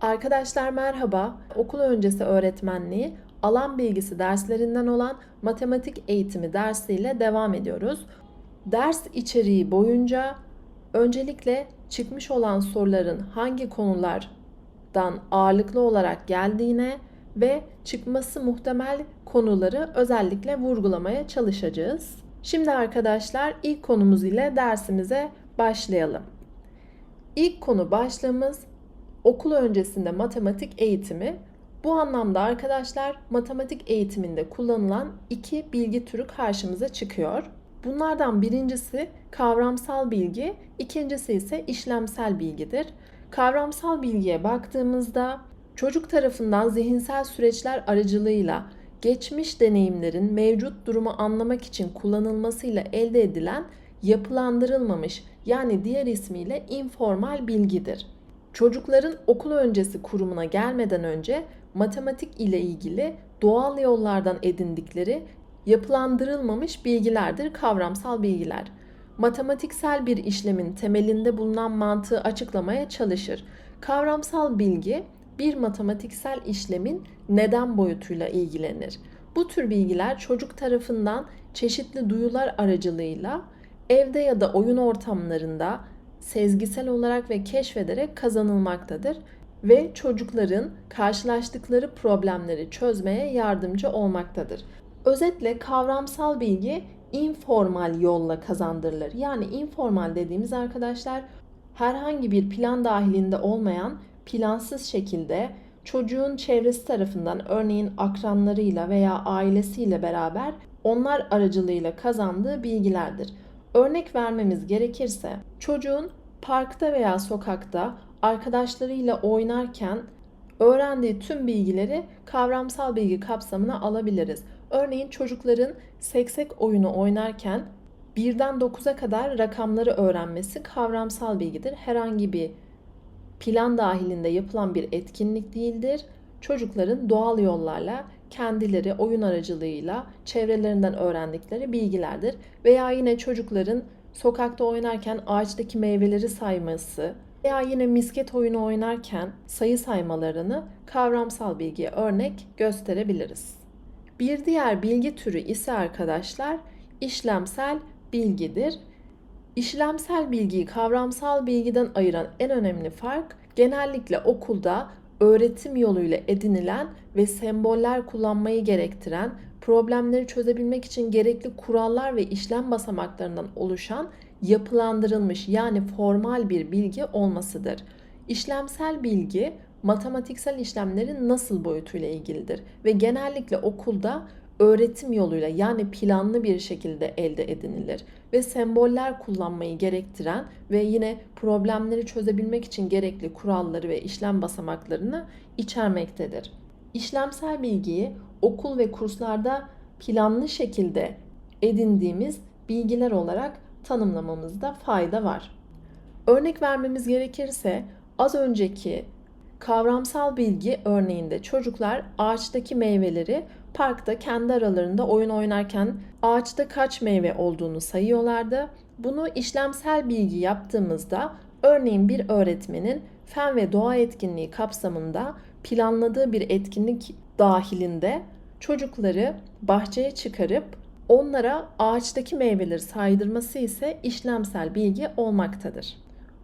Arkadaşlar merhaba. Okul öncesi öğretmenliği alan bilgisi derslerinden olan matematik eğitimi dersiyle devam ediyoruz. Ders içeriği boyunca öncelikle çıkmış olan soruların hangi konulardan ağırlıklı olarak geldiğine ve çıkması muhtemel konuları özellikle vurgulamaya çalışacağız. Şimdi arkadaşlar ilk konumuz ile dersimize başlayalım. İlk konu başlığımız okul öncesinde matematik eğitimi. Bu anlamda arkadaşlar matematik eğitiminde kullanılan iki bilgi türü karşımıza çıkıyor. Bunlardan birincisi kavramsal bilgi, ikincisi ise işlemsel bilgidir. Kavramsal bilgiye baktığımızda çocuk tarafından zihinsel süreçler aracılığıyla geçmiş deneyimlerin mevcut durumu anlamak için kullanılmasıyla elde edilen yapılandırılmamış yani diğer ismiyle informal bilgidir. Çocukların okul öncesi kurumuna gelmeden önce matematik ile ilgili doğal yollardan edindikleri yapılandırılmamış bilgilerdir kavramsal bilgiler. Matematiksel bir işlemin temelinde bulunan mantığı açıklamaya çalışır. Kavramsal bilgi bir matematiksel işlemin neden boyutuyla ilgilenir. Bu tür bilgiler çocuk tarafından çeşitli duyular aracılığıyla evde ya da oyun ortamlarında sezgisel olarak ve keşfederek kazanılmaktadır ve çocukların karşılaştıkları problemleri çözmeye yardımcı olmaktadır. Özetle kavramsal bilgi informal yolla kazandırılır. Yani informal dediğimiz arkadaşlar herhangi bir plan dahilinde olmayan plansız şekilde çocuğun çevresi tarafından örneğin akranlarıyla veya ailesiyle beraber onlar aracılığıyla kazandığı bilgilerdir. Örnek vermemiz gerekirse çocuğun parkta veya sokakta arkadaşlarıyla oynarken öğrendiği tüm bilgileri kavramsal bilgi kapsamına alabiliriz. Örneğin çocukların seksek oyunu oynarken birden 9'a kadar rakamları öğrenmesi kavramsal bilgidir. Herhangi bir plan dahilinde yapılan bir etkinlik değildir. Çocukların doğal yollarla kendileri oyun aracılığıyla çevrelerinden öğrendikleri bilgilerdir. Veya yine çocukların sokakta oynarken ağaçtaki meyveleri sayması veya yine misket oyunu oynarken sayı saymalarını kavramsal bilgiye örnek gösterebiliriz. Bir diğer bilgi türü ise arkadaşlar işlemsel bilgidir. İşlemsel bilgiyi kavramsal bilgiden ayıran en önemli fark genellikle okulda öğretim yoluyla edinilen ve semboller kullanmayı gerektiren, problemleri çözebilmek için gerekli kurallar ve işlem basamaklarından oluşan yapılandırılmış yani formal bir bilgi olmasıdır. İşlemsel bilgi matematiksel işlemlerin nasıl boyutuyla ilgilidir ve genellikle okulda öğretim yoluyla yani planlı bir şekilde elde edinilir ve semboller kullanmayı gerektiren ve yine problemleri çözebilmek için gerekli kuralları ve işlem basamaklarını içermektedir. İşlemsel bilgiyi okul ve kurslarda planlı şekilde edindiğimiz bilgiler olarak tanımlamamızda fayda var. Örnek vermemiz gerekirse az önceki kavramsal bilgi örneğinde çocuklar ağaçtaki meyveleri parkta kendi aralarında oyun oynarken ağaçta kaç meyve olduğunu sayıyorlardı. Bunu işlemsel bilgi yaptığımızda örneğin bir öğretmenin fen ve doğa etkinliği kapsamında planladığı bir etkinlik dahilinde çocukları bahçeye çıkarıp onlara ağaçtaki meyveleri saydırması ise işlemsel bilgi olmaktadır.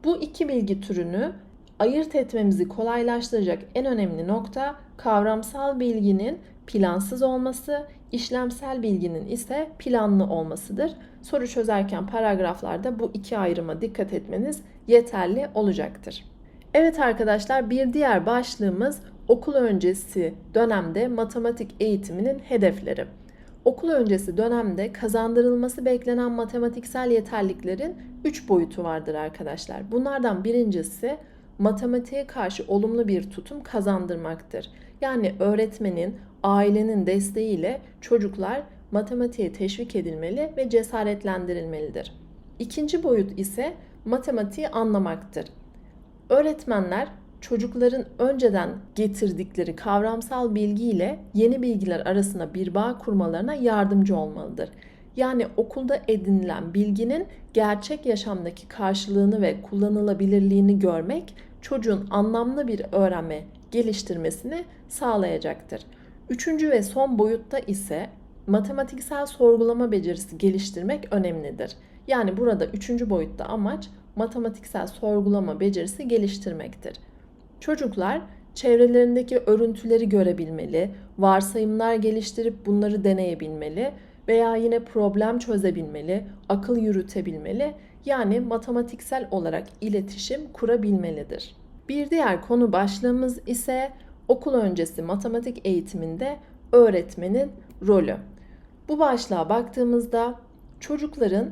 Bu iki bilgi türünü ayırt etmemizi kolaylaştıracak en önemli nokta kavramsal bilginin plansız olması, işlemsel bilginin ise planlı olmasıdır. Soru çözerken paragraflarda bu iki ayrıma dikkat etmeniz yeterli olacaktır. Evet arkadaşlar bir diğer başlığımız okul öncesi dönemde matematik eğitiminin hedefleri. Okul öncesi dönemde kazandırılması beklenen matematiksel yeterliklerin 3 boyutu vardır arkadaşlar. Bunlardan birincisi matematiğe karşı olumlu bir tutum kazandırmaktır. Yani öğretmenin, ailenin desteğiyle çocuklar matematiğe teşvik edilmeli ve cesaretlendirilmelidir. İkinci boyut ise matematiği anlamaktır. Öğretmenler çocukların önceden getirdikleri kavramsal bilgiyle yeni bilgiler arasında bir bağ kurmalarına yardımcı olmalıdır. Yani okulda edinilen bilginin gerçek yaşamdaki karşılığını ve kullanılabilirliğini görmek çocuğun anlamlı bir öğrenme geliştirmesini sağlayacaktır. Üçüncü ve son boyutta ise matematiksel sorgulama becerisi geliştirmek önemlidir. Yani burada üçüncü boyutta amaç matematiksel sorgulama becerisi geliştirmektir. Çocuklar çevrelerindeki örüntüleri görebilmeli, varsayımlar geliştirip bunları deneyebilmeli veya yine problem çözebilmeli, akıl yürütebilmeli yani matematiksel olarak iletişim kurabilmelidir. Bir diğer konu başlığımız ise okul öncesi matematik eğitiminde öğretmenin rolü. Bu başlığa baktığımızda çocukların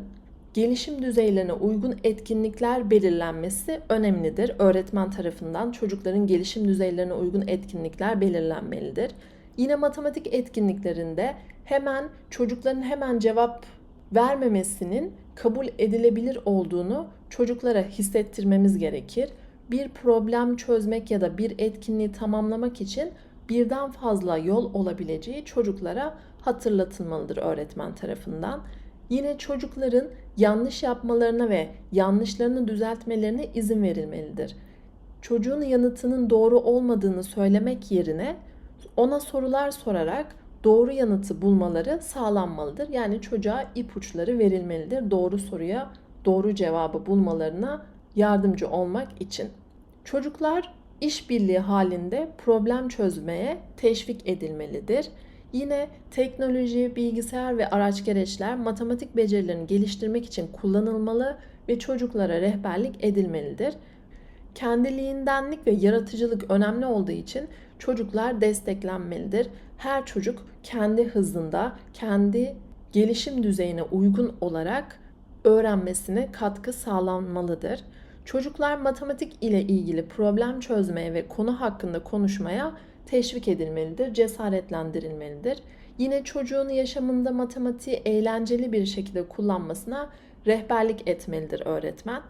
gelişim düzeylerine uygun etkinlikler belirlenmesi önemlidir. Öğretmen tarafından çocukların gelişim düzeylerine uygun etkinlikler belirlenmelidir. Yine matematik etkinliklerinde hemen çocukların hemen cevap vermemesinin kabul edilebilir olduğunu çocuklara hissettirmemiz gerekir. Bir problem çözmek ya da bir etkinliği tamamlamak için birden fazla yol olabileceği çocuklara hatırlatılmalıdır öğretmen tarafından. Yine çocukların yanlış yapmalarına ve yanlışlarını düzeltmelerine izin verilmelidir. Çocuğun yanıtının doğru olmadığını söylemek yerine ona sorular sorarak doğru yanıtı bulmaları sağlanmalıdır. Yani çocuğa ipuçları verilmelidir doğru soruya doğru cevabı bulmalarına yardımcı olmak için. Çocuklar işbirliği halinde problem çözmeye teşvik edilmelidir. Yine teknoloji, bilgisayar ve araç gereçler matematik becerilerini geliştirmek için kullanılmalı ve çocuklara rehberlik edilmelidir. Kendiliğindenlik ve yaratıcılık önemli olduğu için çocuklar desteklenmelidir. Her çocuk kendi hızında, kendi gelişim düzeyine uygun olarak öğrenmesine katkı sağlanmalıdır. Çocuklar matematik ile ilgili problem çözmeye ve konu hakkında konuşmaya teşvik edilmelidir, cesaretlendirilmelidir. Yine çocuğun yaşamında matematiği eğlenceli bir şekilde kullanmasına rehberlik etmelidir öğretmen.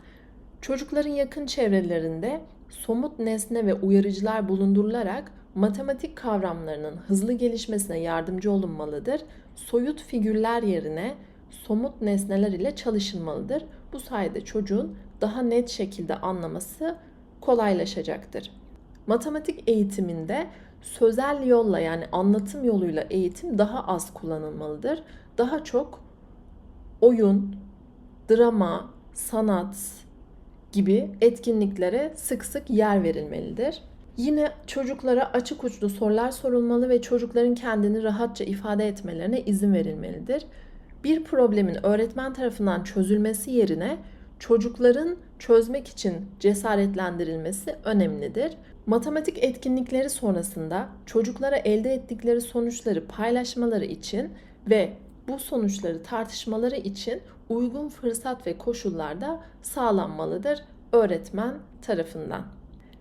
Çocukların yakın çevrelerinde somut nesne ve uyarıcılar bulundurularak matematik kavramlarının hızlı gelişmesine yardımcı olunmalıdır. Soyut figürler yerine somut nesneler ile çalışılmalıdır. Bu sayede çocuğun daha net şekilde anlaması kolaylaşacaktır. Matematik eğitiminde sözel yolla yani anlatım yoluyla eğitim daha az kullanılmalıdır. Daha çok oyun, drama, sanat gibi etkinliklere sık sık yer verilmelidir. Yine çocuklara açık uçlu sorular sorulmalı ve çocukların kendini rahatça ifade etmelerine izin verilmelidir. Bir problemin öğretmen tarafından çözülmesi yerine çocukların çözmek için cesaretlendirilmesi önemlidir. Matematik etkinlikleri sonrasında çocuklara elde ettikleri sonuçları paylaşmaları için ve bu sonuçları tartışmaları için uygun fırsat ve koşullar da sağlanmalıdır öğretmen tarafından.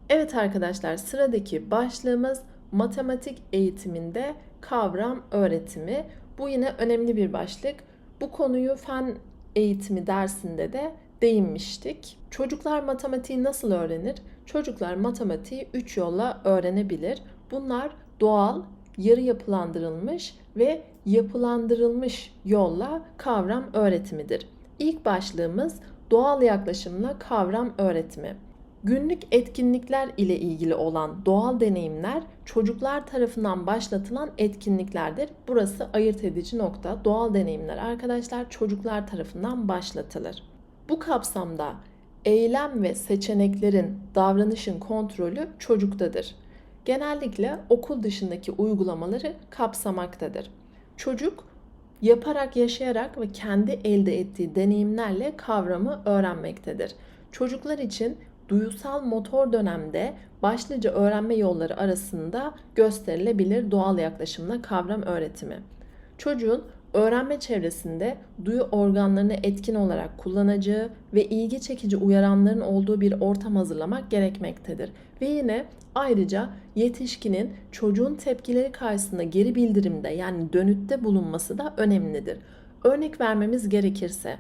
Evet arkadaşlar sıradaki başlığımız matematik eğitiminde kavram öğretimi. Bu yine önemli bir başlık. Bu konuyu fen eğitimi dersinde de değinmiştik. Çocuklar matematiği nasıl öğrenir? Çocuklar matematiği 3 yolla öğrenebilir. Bunlar doğal, yarı yapılandırılmış ve yapılandırılmış yolla kavram öğretimidir. İlk başlığımız doğal yaklaşımla kavram öğretimi. Günlük etkinlikler ile ilgili olan doğal deneyimler çocuklar tarafından başlatılan etkinliklerdir. Burası ayırt edici nokta. Doğal deneyimler arkadaşlar çocuklar tarafından başlatılır. Bu kapsamda eylem ve seçeneklerin davranışın kontrolü çocuktadır. Genellikle okul dışındaki uygulamaları kapsamaktadır. Çocuk yaparak, yaşayarak ve kendi elde ettiği deneyimlerle kavramı öğrenmektedir. Çocuklar için duyusal motor dönemde başlıca öğrenme yolları arasında gösterilebilir doğal yaklaşımla kavram öğretimi. Çocuğun öğrenme çevresinde duyu organlarını etkin olarak kullanacağı ve ilgi çekici uyaranların olduğu bir ortam hazırlamak gerekmektedir. Ve yine ayrıca yetişkinin çocuğun tepkileri karşısında geri bildirimde yani dönütte bulunması da önemlidir. Örnek vermemiz gerekirse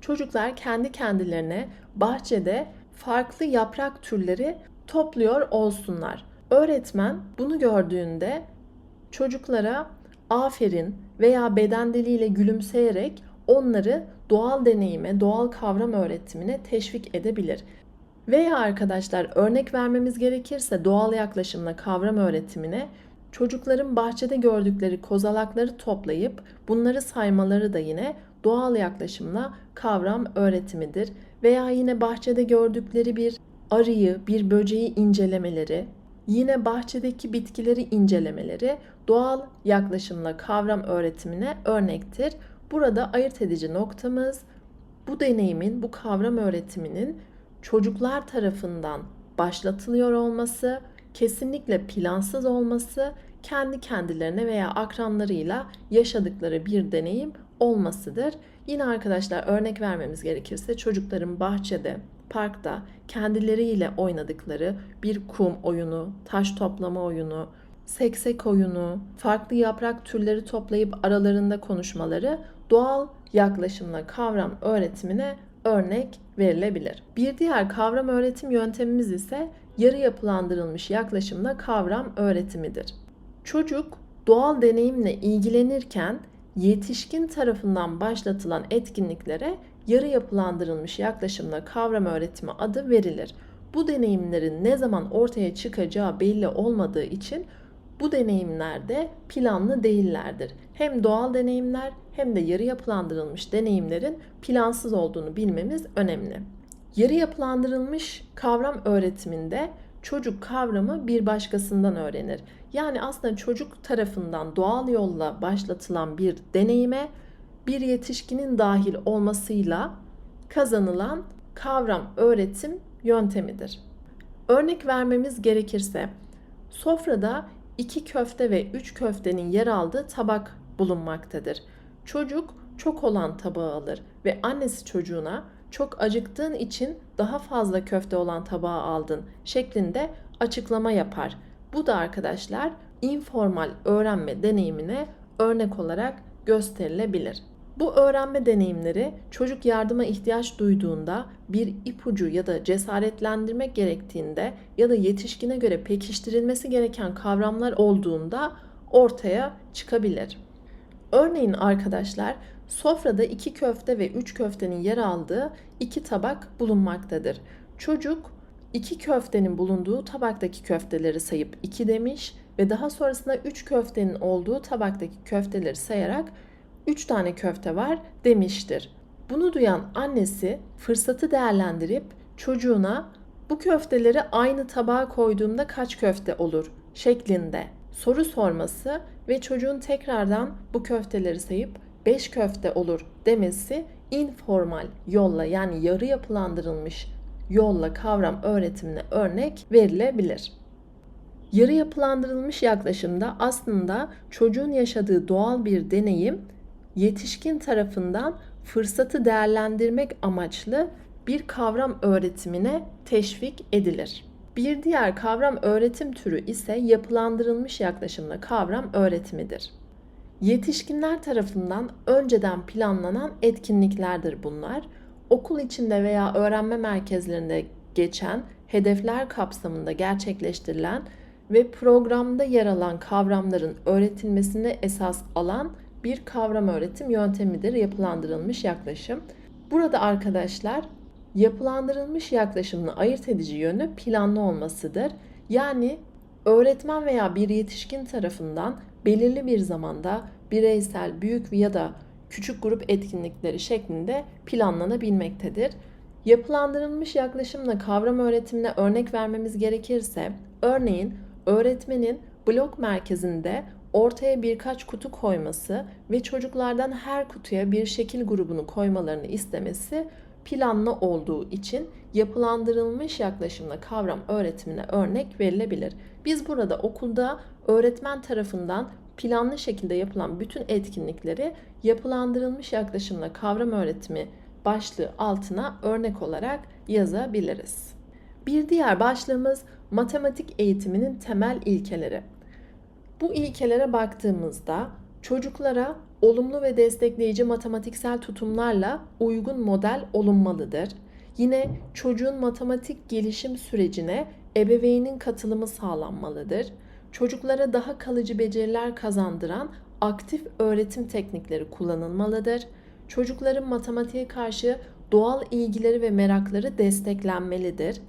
çocuklar kendi kendilerine bahçede farklı yaprak türleri topluyor olsunlar. Öğretmen bunu gördüğünde çocuklara aferin veya beden diliyle gülümseyerek onları doğal deneyime, doğal kavram öğretimine teşvik edebilir. Veya arkadaşlar örnek vermemiz gerekirse doğal yaklaşımla kavram öğretimine çocukların bahçede gördükleri kozalakları toplayıp bunları saymaları da yine doğal yaklaşımla kavram öğretimidir. Veya yine bahçede gördükleri bir arıyı, bir böceği incelemeleri, yine bahçedeki bitkileri incelemeleri doğal yaklaşımla kavram öğretimine örnektir. Burada ayırt edici noktamız bu deneyimin, bu kavram öğretiminin çocuklar tarafından başlatılıyor olması, kesinlikle plansız olması, kendi kendilerine veya akranlarıyla yaşadıkları bir deneyim olmasıdır. Yine arkadaşlar örnek vermemiz gerekirse çocukların bahçede, parkta kendileriyle oynadıkları bir kum oyunu, taş toplama oyunu, seksek oyunu, farklı yaprak türleri toplayıp aralarında konuşmaları doğal yaklaşımla kavram öğretimine örnek verilebilir. Bir diğer kavram öğretim yöntemimiz ise yarı yapılandırılmış yaklaşımla kavram öğretimidir. Çocuk doğal deneyimle ilgilenirken yetişkin tarafından başlatılan etkinliklere yarı yapılandırılmış yaklaşımla kavram öğretimi adı verilir. Bu deneyimlerin ne zaman ortaya çıkacağı belli olmadığı için bu deneyimlerde planlı değillerdir. Hem doğal deneyimler hem de yarı yapılandırılmış deneyimlerin plansız olduğunu bilmemiz önemli. Yarı yapılandırılmış kavram öğretiminde çocuk kavramı bir başkasından öğrenir. Yani aslında çocuk tarafından doğal yolla başlatılan bir deneyime bir yetişkinin dahil olmasıyla kazanılan kavram öğretim yöntemidir. Örnek vermemiz gerekirse sofrada iki köfte ve üç köftenin yer aldığı tabak bulunmaktadır. Çocuk çok olan tabağı alır ve annesi çocuğuna çok acıktığın için daha fazla köfte olan tabağı aldın şeklinde açıklama yapar. Bu da arkadaşlar informal öğrenme deneyimine örnek olarak gösterilebilir. Bu öğrenme deneyimleri çocuk yardıma ihtiyaç duyduğunda, bir ipucu ya da cesaretlendirmek gerektiğinde ya da yetişkine göre pekiştirilmesi gereken kavramlar olduğunda ortaya çıkabilir. Örneğin arkadaşlar sofrada iki köfte ve üç köftenin yer aldığı iki tabak bulunmaktadır. Çocuk iki köftenin bulunduğu tabaktaki köfteleri sayıp iki demiş ve daha sonrasında üç köftenin olduğu tabaktaki köfteleri sayarak 3 tane köfte var demiştir. Bunu duyan annesi fırsatı değerlendirip çocuğuna bu köfteleri aynı tabağa koyduğumda kaç köfte olur şeklinde soru sorması ve çocuğun tekrardan bu köfteleri sayıp 5 köfte olur demesi informal yolla yani yarı yapılandırılmış yolla kavram öğretimine örnek verilebilir. Yarı yapılandırılmış yaklaşımda aslında çocuğun yaşadığı doğal bir deneyim yetişkin tarafından fırsatı değerlendirmek amaçlı bir kavram öğretimine teşvik edilir. Bir diğer kavram öğretim türü ise yapılandırılmış yaklaşımla kavram öğretimidir. Yetişkinler tarafından önceden planlanan etkinliklerdir bunlar. Okul içinde veya öğrenme merkezlerinde geçen hedefler kapsamında gerçekleştirilen ve programda yer alan kavramların öğretilmesine esas alan bir kavram öğretim yöntemidir yapılandırılmış yaklaşım. Burada arkadaşlar yapılandırılmış yaklaşımın ayırt edici yönü planlı olmasıdır. Yani öğretmen veya bir yetişkin tarafından belirli bir zamanda bireysel, büyük ya da küçük grup etkinlikleri şeklinde planlanabilmektedir. Yapılandırılmış yaklaşımla kavram öğretimine örnek vermemiz gerekirse, örneğin öğretmenin blok merkezinde ortaya birkaç kutu koyması ve çocuklardan her kutuya bir şekil grubunu koymalarını istemesi planlı olduğu için yapılandırılmış yaklaşımla kavram öğretimine örnek verilebilir. Biz burada okulda öğretmen tarafından planlı şekilde yapılan bütün etkinlikleri yapılandırılmış yaklaşımla kavram öğretimi başlığı altına örnek olarak yazabiliriz. Bir diğer başlığımız matematik eğitiminin temel ilkeleri. Bu ilkelere baktığımızda çocuklara olumlu ve destekleyici matematiksel tutumlarla uygun model olunmalıdır. Yine çocuğun matematik gelişim sürecine ebeveynin katılımı sağlanmalıdır. Çocuklara daha kalıcı beceriler kazandıran aktif öğretim teknikleri kullanılmalıdır. Çocukların matematiğe karşı doğal ilgileri ve merakları desteklenmelidir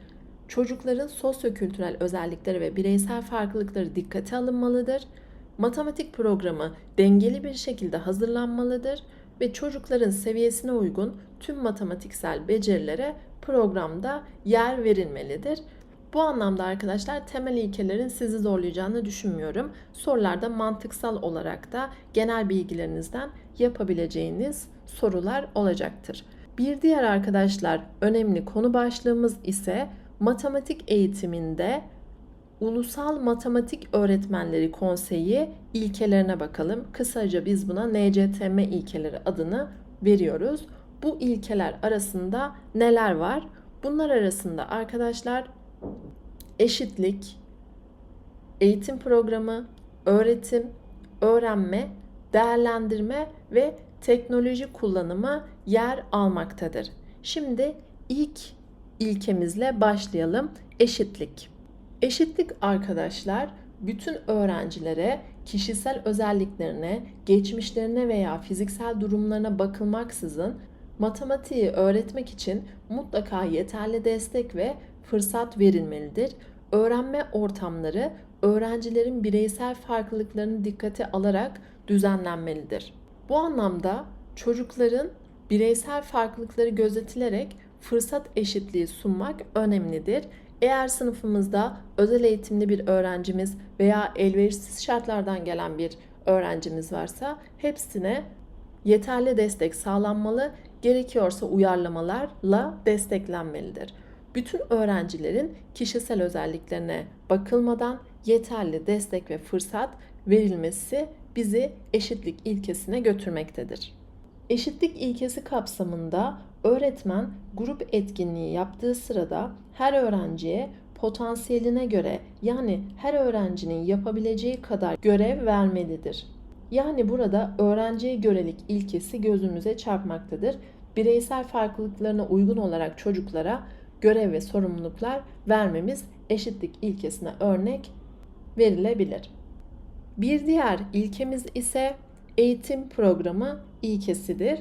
çocukların sosyokültürel özellikleri ve bireysel farklılıkları dikkate alınmalıdır. Matematik programı dengeli bir şekilde hazırlanmalıdır ve çocukların seviyesine uygun tüm matematiksel becerilere programda yer verilmelidir. Bu anlamda arkadaşlar temel ilkelerin sizi zorlayacağını düşünmüyorum. Sorularda mantıksal olarak da genel bilgilerinizden yapabileceğiniz sorular olacaktır. Bir diğer arkadaşlar önemli konu başlığımız ise matematik eğitiminde Ulusal Matematik Öğretmenleri Konseyi ilkelerine bakalım. Kısaca biz buna NCTM ilkeleri adını veriyoruz. Bu ilkeler arasında neler var? Bunlar arasında arkadaşlar eşitlik, eğitim programı, öğretim, öğrenme, değerlendirme ve teknoloji kullanımı yer almaktadır. Şimdi ilk ilkemizle başlayalım. Eşitlik. Eşitlik arkadaşlar bütün öğrencilere kişisel özelliklerine, geçmişlerine veya fiziksel durumlarına bakılmaksızın matematiği öğretmek için mutlaka yeterli destek ve fırsat verilmelidir. Öğrenme ortamları öğrencilerin bireysel farklılıklarını dikkate alarak düzenlenmelidir. Bu anlamda çocukların bireysel farklılıkları gözetilerek fırsat eşitliği sunmak önemlidir. Eğer sınıfımızda özel eğitimli bir öğrencimiz veya elverişsiz şartlardan gelen bir öğrencimiz varsa hepsine yeterli destek sağlanmalı, gerekiyorsa uyarlamalarla desteklenmelidir. Bütün öğrencilerin kişisel özelliklerine bakılmadan yeterli destek ve fırsat verilmesi bizi eşitlik ilkesine götürmektedir. Eşitlik ilkesi kapsamında öğretmen grup etkinliği yaptığı sırada her öğrenciye potansiyeline göre yani her öğrencinin yapabileceği kadar görev vermelidir. Yani burada öğrenciye görelik ilkesi gözümüze çarpmaktadır. Bireysel farklılıklarına uygun olarak çocuklara görev ve sorumluluklar vermemiz eşitlik ilkesine örnek verilebilir. Bir diğer ilkemiz ise eğitim programı ilkesidir.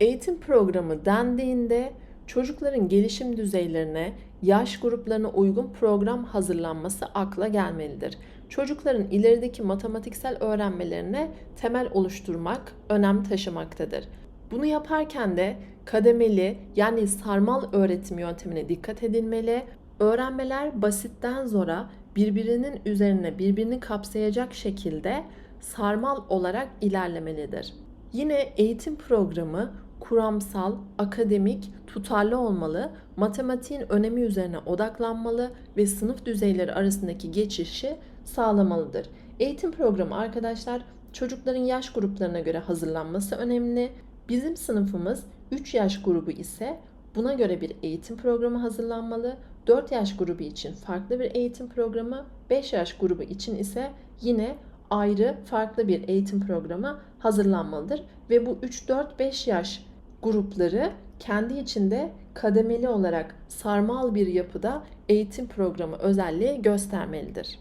Eğitim programı dendiğinde çocukların gelişim düzeylerine, yaş gruplarına uygun program hazırlanması akla gelmelidir. Çocukların ilerideki matematiksel öğrenmelerine temel oluşturmak önem taşımaktadır. Bunu yaparken de kademeli yani sarmal öğretim yöntemine dikkat edilmeli. Öğrenmeler basitten zora birbirinin üzerine birbirini kapsayacak şekilde sarmal olarak ilerlemelidir. Yine eğitim programı kuramsal, akademik, tutarlı olmalı, matematiğin önemi üzerine odaklanmalı ve sınıf düzeyleri arasındaki geçişi sağlamalıdır. Eğitim programı arkadaşlar çocukların yaş gruplarına göre hazırlanması önemli. Bizim sınıfımız 3 yaş grubu ise buna göre bir eğitim programı hazırlanmalı. 4 yaş grubu için farklı bir eğitim programı, 5 yaş grubu için ise yine ayrı farklı bir eğitim programı hazırlanmalıdır ve bu 3 4 5 yaş grupları kendi içinde kademeli olarak sarmal bir yapıda eğitim programı özelliği göstermelidir.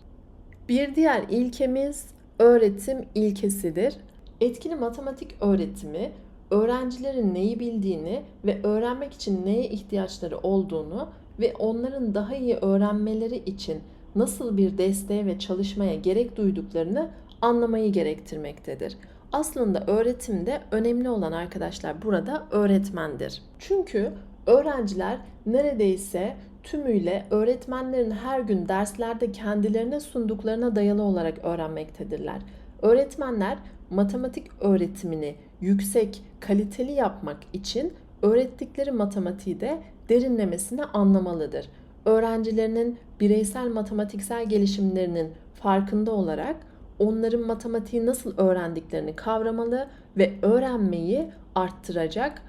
Bir diğer ilkemiz öğretim ilkesidir. Etkili matematik öğretimi öğrencilerin neyi bildiğini ve öğrenmek için neye ihtiyaçları olduğunu ve onların daha iyi öğrenmeleri için nasıl bir desteğe ve çalışmaya gerek duyduklarını anlamayı gerektirmektedir. Aslında öğretimde önemli olan arkadaşlar burada öğretmendir. Çünkü öğrenciler neredeyse tümüyle öğretmenlerin her gün derslerde kendilerine sunduklarına dayalı olarak öğrenmektedirler. Öğretmenler matematik öğretimini yüksek, kaliteli yapmak için öğrettikleri matematiği de derinlemesine anlamalıdır. Öğrencilerinin bireysel matematiksel gelişimlerinin farkında olarak onların matematiği nasıl öğrendiklerini kavramalı ve öğrenmeyi arttıracak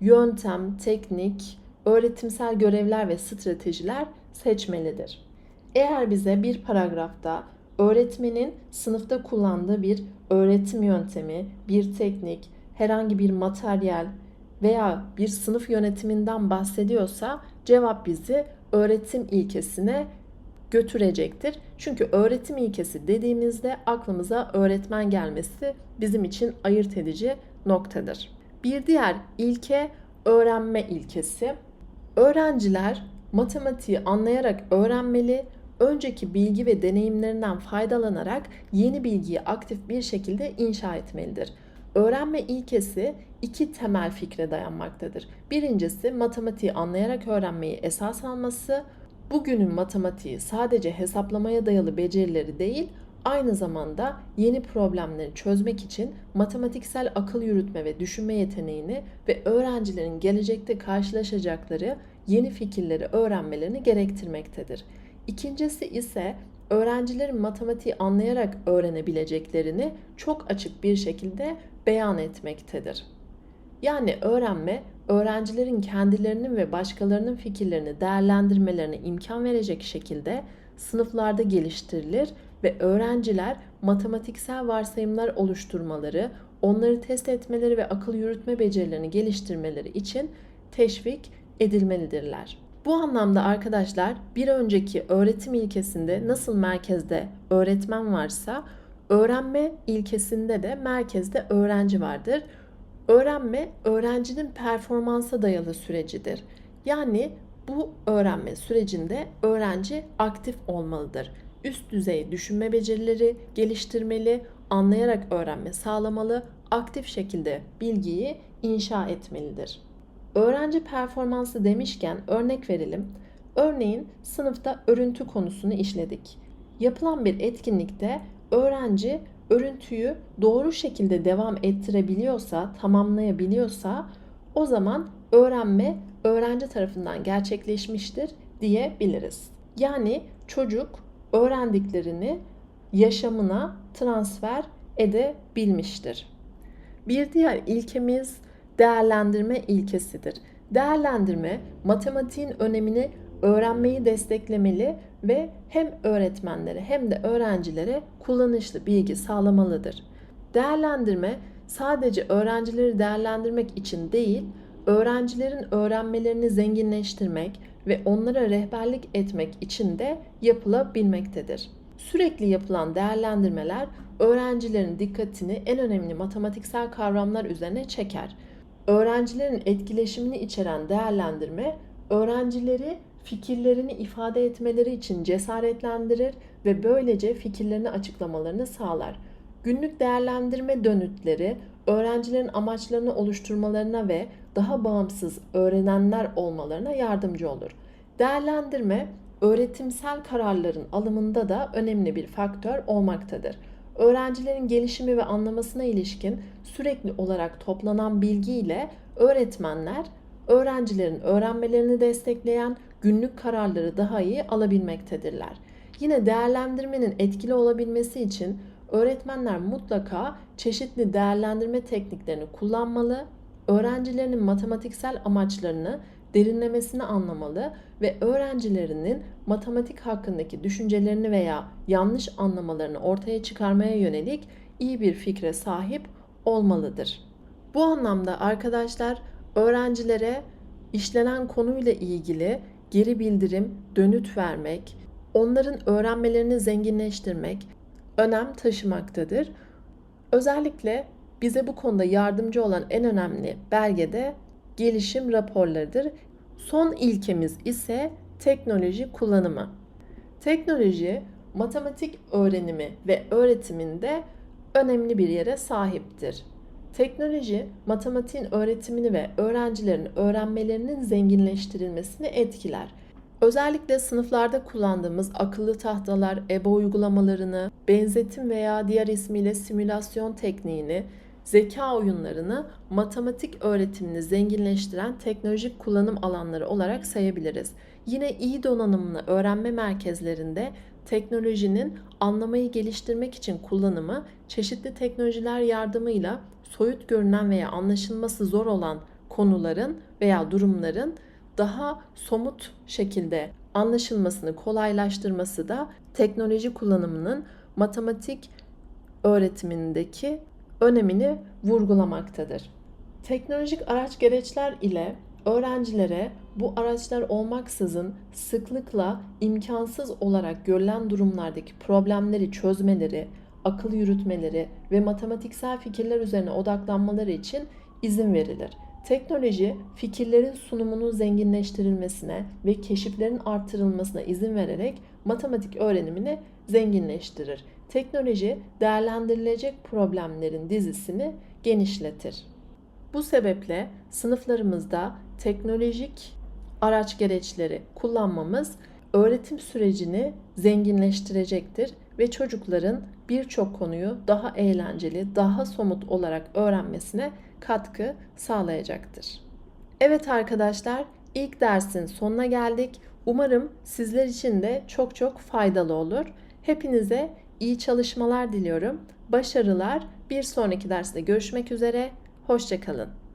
yöntem, teknik, öğretimsel görevler ve stratejiler seçmelidir. Eğer bize bir paragrafta öğretmenin sınıfta kullandığı bir öğretim yöntemi, bir teknik, herhangi bir materyal veya bir sınıf yönetiminden bahsediyorsa cevap bizi öğretim ilkesine götürecektir. Çünkü öğretim ilkesi dediğimizde aklımıza öğretmen gelmesi bizim için ayırt edici noktadır. Bir diğer ilke öğrenme ilkesi. Öğrenciler matematiği anlayarak öğrenmeli, önceki bilgi ve deneyimlerinden faydalanarak yeni bilgiyi aktif bir şekilde inşa etmelidir. Öğrenme ilkesi iki temel fikre dayanmaktadır. Birincisi matematiği anlayarak öğrenmeyi esas alması. Bugünün matematiği sadece hesaplamaya dayalı becerileri değil, aynı zamanda yeni problemleri çözmek için matematiksel akıl yürütme ve düşünme yeteneğini ve öğrencilerin gelecekte karşılaşacakları yeni fikirleri öğrenmelerini gerektirmektedir. İkincisi ise öğrencilerin matematiği anlayarak öğrenebileceklerini çok açık bir şekilde beyan etmektedir. Yani öğrenme, öğrencilerin kendilerinin ve başkalarının fikirlerini değerlendirmelerine imkan verecek şekilde sınıflarda geliştirilir ve öğrenciler matematiksel varsayımlar oluşturmaları, onları test etmeleri ve akıl yürütme becerilerini geliştirmeleri için teşvik edilmelidirler. Bu anlamda arkadaşlar bir önceki öğretim ilkesinde nasıl merkezde öğretmen varsa öğrenme ilkesinde de merkezde öğrenci vardır. Öğrenme öğrencinin performansa dayalı sürecidir. Yani bu öğrenme sürecinde öğrenci aktif olmalıdır. Üst düzey düşünme becerileri geliştirmeli, anlayarak öğrenme sağlamalı, aktif şekilde bilgiyi inşa etmelidir. Öğrenci performansı demişken örnek verelim. Örneğin sınıfta örüntü konusunu işledik. Yapılan bir etkinlikte öğrenci örüntüyü doğru şekilde devam ettirebiliyorsa, tamamlayabiliyorsa o zaman öğrenme öğrenci tarafından gerçekleşmiştir diyebiliriz. Yani çocuk öğrendiklerini yaşamına transfer edebilmiştir. Bir diğer ilkemiz değerlendirme ilkesidir. Değerlendirme matematiğin önemini öğrenmeyi desteklemeli ve hem öğretmenlere hem de öğrencilere kullanışlı bilgi sağlamalıdır. Değerlendirme sadece öğrencileri değerlendirmek için değil, öğrencilerin öğrenmelerini zenginleştirmek ve onlara rehberlik etmek için de yapılabilmektedir. Sürekli yapılan değerlendirmeler öğrencilerin dikkatini en önemli matematiksel kavramlar üzerine çeker. Öğrencilerin etkileşimini içeren değerlendirme öğrencileri fikirlerini ifade etmeleri için cesaretlendirir ve böylece fikirlerini açıklamalarını sağlar. Günlük değerlendirme dönütleri öğrencilerin amaçlarını oluşturmalarına ve daha bağımsız öğrenenler olmalarına yardımcı olur. Değerlendirme öğretimsel kararların alımında da önemli bir faktör olmaktadır. Öğrencilerin gelişimi ve anlamasına ilişkin sürekli olarak toplanan bilgi ile öğretmenler öğrencilerin öğrenmelerini destekleyen günlük kararları daha iyi alabilmektedirler. Yine değerlendirmenin etkili olabilmesi için öğretmenler mutlaka çeşitli değerlendirme tekniklerini kullanmalı, öğrencilerinin matematiksel amaçlarını derinlemesine anlamalı ve öğrencilerinin matematik hakkındaki düşüncelerini veya yanlış anlamalarını ortaya çıkarmaya yönelik iyi bir fikre sahip olmalıdır. Bu anlamda arkadaşlar öğrencilere işlenen konuyla ilgili geri bildirim, dönüt vermek, onların öğrenmelerini zenginleştirmek önem taşımaktadır. Özellikle bize bu konuda yardımcı olan en önemli belge de gelişim raporlarıdır. Son ilkemiz ise teknoloji kullanımı. Teknoloji matematik öğrenimi ve öğretiminde önemli bir yere sahiptir. Teknoloji, matematiğin öğretimini ve öğrencilerin öğrenmelerinin zenginleştirilmesini etkiler. Özellikle sınıflarda kullandığımız akıllı tahtalar, EBA uygulamalarını, benzetim veya diğer ismiyle simülasyon tekniğini, zeka oyunlarını matematik öğretimini zenginleştiren teknolojik kullanım alanları olarak sayabiliriz. Yine iyi donanımlı öğrenme merkezlerinde teknolojinin anlamayı geliştirmek için kullanımı çeşitli teknolojiler yardımıyla soyut görünen veya anlaşılması zor olan konuların veya durumların daha somut şekilde anlaşılmasını kolaylaştırması da teknoloji kullanımının matematik öğretimindeki önemini vurgulamaktadır. Teknolojik araç gereçler ile öğrencilere bu araçlar olmaksızın sıklıkla imkansız olarak görülen durumlardaki problemleri çözmeleri, akıl yürütmeleri ve matematiksel fikirler üzerine odaklanmaları için izin verilir. Teknoloji, fikirlerin sunumunun zenginleştirilmesine ve keşiflerin artırılmasına izin vererek matematik öğrenimini zenginleştirir. Teknoloji, değerlendirilecek problemlerin dizisini genişletir. Bu sebeple sınıflarımızda teknolojik araç gereçleri kullanmamız öğretim sürecini zenginleştirecektir ve çocukların birçok konuyu daha eğlenceli, daha somut olarak öğrenmesine katkı sağlayacaktır. Evet arkadaşlar, ilk dersin sonuna geldik. Umarım sizler için de çok çok faydalı olur. Hepinize iyi çalışmalar diliyorum. Başarılar. Bir sonraki derste görüşmek üzere. Hoşçakalın.